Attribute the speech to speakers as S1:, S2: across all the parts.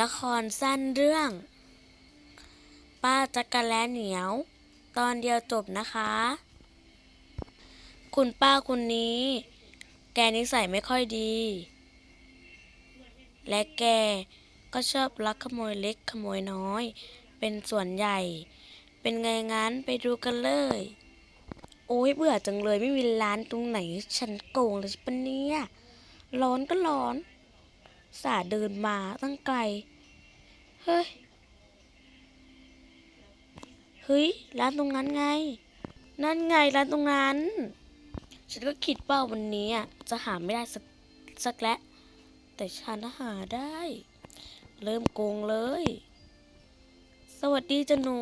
S1: ละครสั้นเรื่อง ป้าจักรแลเหนียว ตอนเดียวจบนะคะ คุณป้าคนนี้ แกนิสัยไม่ค่อยดี และแกก็ชอบลักขโมยเล็กขโมยน้อย เป็นส่วนใหญ่ เป็นไงงั้นไปดูกันเลย โอ้ยเบื่อจังเลยไม่มีร้านตรงไหน ฉันโกงเลยปะเนี่ย ร้อนก็ร้อน สาเดินมาตั้งไกล เฮ้ย เฮ้ย ร้านตรงนั้นไง นั่นไงร้านตรงนั้น ฉันก็คิดว่าวันนี้อะจะหาไม่ได้สักสักแล้วแต่ฉันหาได้ เริ่มโกงเลย สวัสดีจ้ะหนู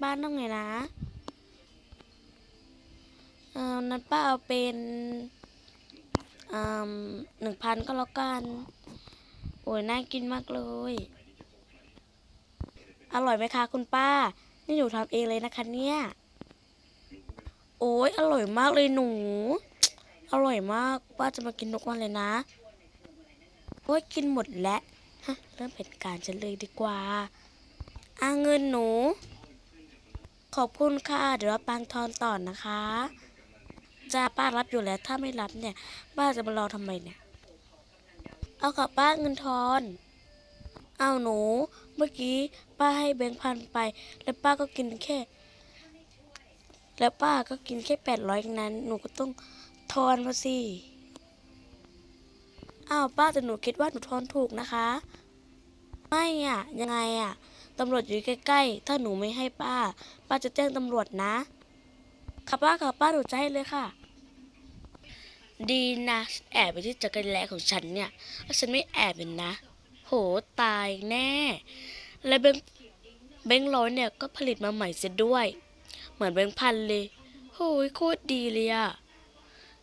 S1: ป้าต้องไงนะ เออนั้นป้าเอาเป็น หนึ่งพันก็แล้วกัน โอ้ยน่ากินมากเลย อร่อยไหมคะคุณป้า นี่หนูทำเองเลยนะคะเนี่ย โอ้ยอร่อยมากเลยหนู อร่อยมาก ป้าจะมากินทุกวันเลยนะ โอ้ยกินหมดแล้วฮะเริ่มเป็นการฉันเลยดีกว่าอาเงินหนู ขอบคุณค่ะ เดี๋ยวรับตังทอนต่อนะคะ จะป้ารับอยู่แล้ว ถ้าไม่รับเนี่ย ป้าจะมารอทำไมเนี่ย เอากับป้าเงินทอน เอาหนู เมื่อกี้ป้าให้แบงค์พันไป แล้วป้าก็กินแค่ แล้วป้าก็กินแค่แปดร้อยนั้น หนูก็ต้องทอนมาสิอ้าวป้าแต่หนูคิดว่าหนูทอนถูกนะคะ ไม่อะ ยังไงอะตำรวจอยู่ใกล้ๆ ถ้าหนูไม่ให้ป้า ป้าจะแจ้งตำรวจนะค่ะป้าค่ะป้าหนูจะให้เลยค่ะ ดีนะแอบไปที่จักรแลของฉันเนี่ยแล้วฉันไม่แอบเป็นนะ โหตายแน่ และแบงค์แบงร้อยเนี่ยก็ผลิตมาใหม่เสียด้วย เหมือนแบงพันเลยโหยโคตรดีเลยอะ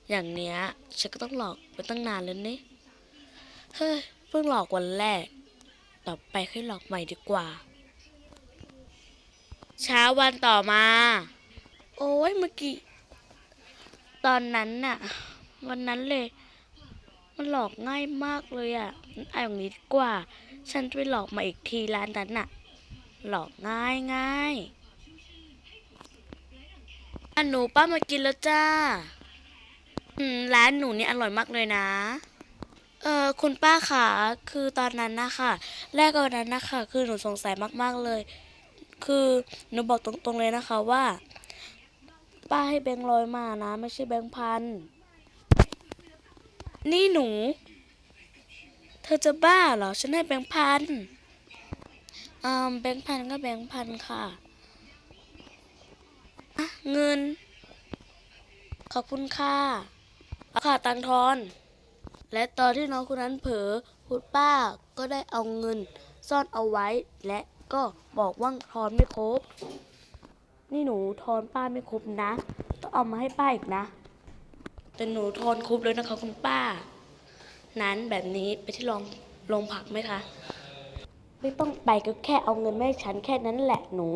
S1: อย่างเนี้ยฉันก็ต้องหลอกไปตั้งนานแล้วนี่เฮ้ยเพิ่งหลอกวันแรก ต่อไปค่อยหลอกใหม่ดีกว่า เช้าวันต่อมา โอ้ยเมื่อกี้ ตอนนั้นน่ะ วันนั้นเลย มันหลอกง่ายมากเลยอะงั้อาอย่างนี้ดีกว่า ฉันจะไปหลอกมาอีกทีร้านนั้นน่ะ หลอกง่ายง่ายอันหนูป้ามากินแล้วจ้า อืมร้านหนูนี่อร่อยมากเลยนะ เออคุณป้าค่ะคือตอนนั้นนะคะแรกวันนั้นนะคะคือหนูสงสัยมากๆเลย คือหนูบอกตรงๆเลยนะคะว่า ป้าให้แบงค์ร้อยมานะ ไม่ใช่แบงค์พัน นี่หนู เธอจะบ้าเหรอ ฉันให้แบงค์พันอ่าแบงค์พันก็แบงค์พันค่ะอะเงิน ขอบคุณค่ะเอาค่ะตังค์ทอน และตอนที่น้องคนนั้นเผลอคุณป้าก็ได้เอาเงิน ซ่อนเอาไว้ และก็บอกว่าทอนไม่ครบ นี่หนูทอนป้าไม่ครบนะ ต้องเอามาให้ป้าอีกนะ แต่หนูทนครบแล้วนะคะคุณป้า นั้นแบบนี้ไปที่โรงโรงผักไหมคะ ไม่ต้องไปก็แค่เอาเงินมาให้ฉันแค่นั้นแหละหนู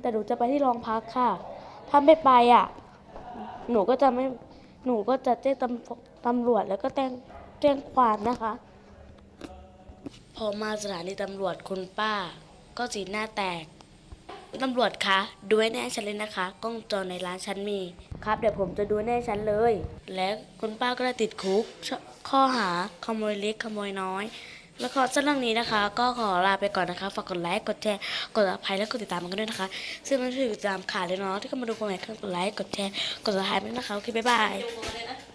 S1: แต่หนูจะไปที่โรงพักค่ะ ถ้าไม่ไปอะ หนูก็จะไม่หนูก็จะแจ้งตำตำรวจแล้วก็แจ้งแจ้งความนะคะ พอมาสถานีตำรวจคุณป้า ก็สีหน้าแตก ตำรวจคะดูให้แน่ฉันเลยนะคะ กล้องจรในร้านฉันมี ครับเดี๋ยวผมจะดูแน่ฉันเลย และคุณป้าก็ได้ติดคุก ข้อหาขโมยเล็กขโมยน้อย แล้วก็สำหรับเรื่องนี้นะคะ ก็ขอลาไปก่อนนะคะ ฝากกดไลค์ กดแชร์ กดอภัยและกดติดตามกันด้วยนะคะ ซึ่งมันถือติดตามขาดเลยเนาะที่เข้ามาดูคนใหม่เครื่องกดไลค์ กดแชร์ กดติดตามด้วยนะคะ โอเค บ๊ายบาย